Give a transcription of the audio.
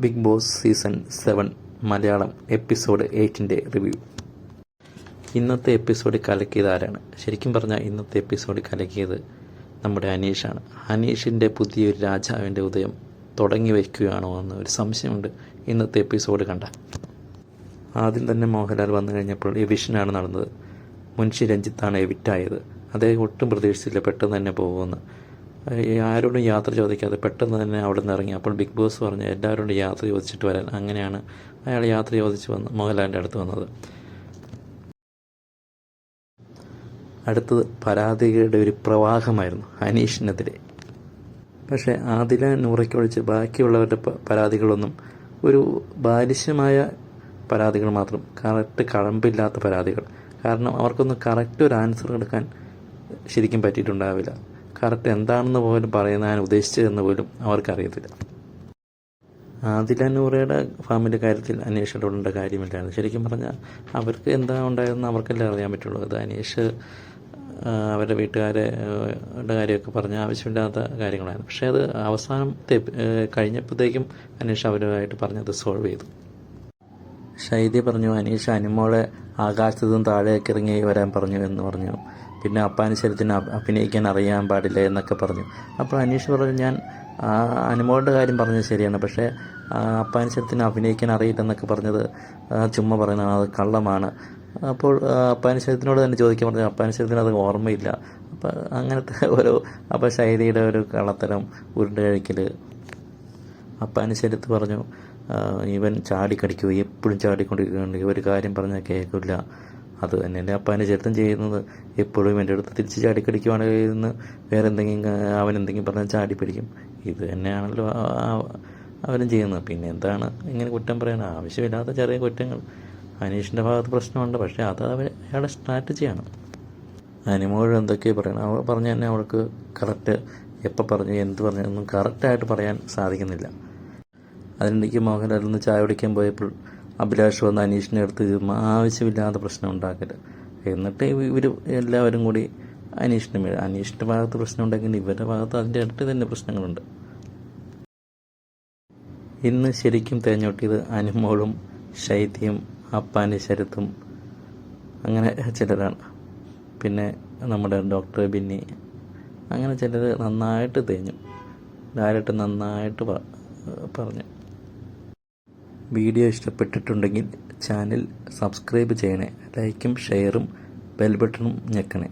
Bigg Boss season seven Malayalam episode എയ്റ്റിന്റെ review. ഇന്നത്തെ episode കലക്കിയത് ആരാണ്? ശരിക്കും പറഞ്ഞാൽ ഇന്നത്തെ എപ്പിസോഡ് കലക്കിയത് നമ്മുടെ അനീഷാണ്. അനീഷിന്റെ പുതിയൊരു രാജാവിന്റെ ഉദയം തുടങ്ങി വയ്ക്കുകയാണോ എന്ന് ഒരു സംശയമുണ്ട്. ഇന്നത്തെ എപ്പിസോഡ് കണ്ട. ആദ്യം തന്നെ മോഹൻലാൽ വന്നു കഴിഞ്ഞപ്പോൾ എവിഷനാണ് നടന്നത്. മുൻഷി രഞ്ജിത്താണ് എവിറ്റായത് അദ്ദേഹം ഒട്ടും പ്രതീക്ഷിച്ചില്ല പെട്ടെന്ന് തന്നെ പോകുമെന്ന്. ആരോടും യാത്ര ചോദിക്കാതെ പെട്ടെന്ന് തന്നെ അവിടെ നിന്ന് ഇറങ്ങി. അപ്പോൾ ബിഗ് ബോസ് പറഞ്ഞ് എല്ലാവരോടും യാത്ര ചോദിച്ചിട്ട് വരാൻ. അങ്ങനെയാണ് അയാൾ യാത്ര ചോദിച്ച് വന്ന് മോഹൻലാലിന്റെ അടുത്ത് വന്നത്. അടുത്തത് പരാതികളുടെ ഒരു പ്രവാഹമായിരുന്നു അനീഷിനെതിരെ. പക്ഷേ ആദില നൂറയ്ക്കൊഴിച്ച് ബാക്കിയുള്ളവരുടെ പരാതികളൊന്നും ഒരു ബാലിശ്യമായ പരാതികൾ മാത്രം കറക്റ്റ് കഴമ്പില്ലാത്ത പരാതികൾ. കാരണം അവർക്കൊന്നും കറക്റ്റ് ഒരു ആൻസർ എടുക്കാൻ ശരിക്കും പറ്റിയിട്ടുണ്ടാവില്ല. കറക്റ്റ് എന്താണെന്ന് പോലും പറയുന്ന ഞാൻ ഉദ്ദേശിച്ചതെന്ന് പോലും അവർക്കറിയത്തില്ല. ആദില നൂറയുടെ ഫാമിന്റെ കാര്യത്തിൽ അനീഷ് ഇടപെടേണ്ട കാര്യമില്ലായിരുന്നു ശരിക്കും പറഞ്ഞാൽ അവർക്ക് എന്താ ഉണ്ടായതെന്ന് അവർക്കല്ലേ അറിയാൻ പറ്റുള്ളൂ. അത് അനീഷ് അവരുടെ വീട്ടുകാരെ കാര്യമൊക്കെ പറഞ്ഞ ആവശ്യമില്ലാത്ത കാര്യങ്ങളായിരുന്നു. പക്ഷേ അത് അവസാനത്തെ കഴിഞ്ഞപ്പോഴത്തേക്കും അനീഷ് അവരുമായിട്ട് പറഞ്ഞത് സോൾവ് ചെയ്തു. ഷൈദി പറഞ്ഞു അനീഷ് അനുമോളെ ആകാശത്തു താഴേക്ക് ഇറങ്ങി വരാൻ പറഞ്ഞു എന്ന് പറഞ്ഞു. പിന്നെ അപ്പാനുശരത്തിന് അഭിനയിക്കാൻ അറിയാൻ പാടില്ല എന്നൊക്കെ പറഞ്ഞു. അപ്പോൾ അനീഷ് പറഞ്ഞു ഞാൻ അനുമോളുടെ കാര്യം പറഞ്ഞത് ശരിയാണ്. പക്ഷേ അപ്പാനുശരത്തിന് അഭിനയിക്കാൻ അറിയില്ലെന്നൊക്കെ പറഞ്ഞത് ചുമ്മാ പറയുന്നതാണ് അത് കള്ളമാണ്. അപ്പോൾ അപ്പാനുശരത്തിനോട് തന്നെ ചോദിക്കാൻ പറഞ്ഞു അപ്പാനുശരത്തിന് അത് ഓർമ്മയില്ല. അപ്പം അങ്ങനത്തെ ഓരോ അപ്പം ശൈലിയുടെ ഒരു കള്ളത്തരം ഉരുണ്ട കഴിക്കൽ അപ്പാനുശരത്ത് പറഞ്ഞു "ആ, ഇവൻ ചാടിക്കടിക്കുക എപ്പോഴും ചാടിക്കൊണ്ടിരിക്കുന്നുണ്ട് ഒരു കാര്യം പറഞ്ഞാൽ കേൾക്കില്ല അത് തന്നെയല്ലേ അപ്പാന്റെ ചെറുത്തം ചെയ്യുന്നത്. എപ്പോഴും എന്റെ അടുത്ത് തിരിച്ച് ചാടിക്കടിക്കുവാണെങ്കിൽ ഇന്ന് വേറെ എന്തെങ്കിലും അവൻ എന്തെങ്കിലും പറഞ്ഞാൽ ചാടി പിടിക്കും ഇത് തന്നെയാണല്ലോ അവനും ചെയ്യുന്നത്. പിന്നെ എന്താണ് ഇങ്ങനെ കുറ്റം പറയാൻ ആവശ്യമില്ലാത്ത ചെറിയ കുറ്റങ്ങൾ. അനീഷിന്റെ ഭാഗത്ത് പ്രശ്നമുണ്ട്. പക്ഷേ അത് അവർ അയാളുടെ സ്ട്രാറ്റജിയാണ് അനിമോൾ എന്തൊക്കെയോ പറയണം. അവൾ പറഞ്ഞു തന്നെ അവൾക്ക് കറക്റ്റ് എപ്പോൾ പറഞ്ഞു എന്ത് പറഞ്ഞു ഒന്നും കറക്റ്റായിട്ട് പറയാൻ സാധിക്കുന്നില്ല. അതിനിടയ്ക്ക് മോഹൻലാലിൽ നിന്ന് ചായ കുടിക്കാൻ പോയപ്പോൾ അഭിലാഷ് വന്ന് അനീഷിനെ അടുത്ത് ആവശ്യമില്ലാത്ത പ്രശ്നം ഉണ്ടാക്കരുത്. എന്നിട്ട് ഇവർ എല്ലാവരും കൂടി അനീഷിന്റെ മേൽ അനീഷിന്റെ ഭാഗത്ത് പ്രശ്നം ഉണ്ടെങ്കിൽ ഇവരുടെ ഭാഗത്ത് അതിന്റെ അടുത്ത് തന്നെ പ്രശ്നങ്ങളുണ്ട്. ഇന്ന് ശരിക്കും തേഞ്ഞൊട്ടിയത് അനുമോളും ശൈത്യം അപ്പാന്റെ ശരത്തും അങ്ങനെ ചിലരാണ്. പിന്നെ നമ്മുടെ ഡോക്ടർ ബിന്നി. അങ്ങനെ ചിലർ നന്നായിട്ട് തേഞ്ഞു. ഡയറക്റ്റ് നന്നായിട്ട് പറഞ്ഞു. വീഡിയോ ഇഷ്ടപ്പെട്ടിട്ടുണ്ടെങ്കിൽ ചാനൽ സബ്സ്ക്രൈബ് ചെയ്യണേ. ലൈക്കും ഷെയറും ബെൽ ബട്ടണും ഞെക്കണേ.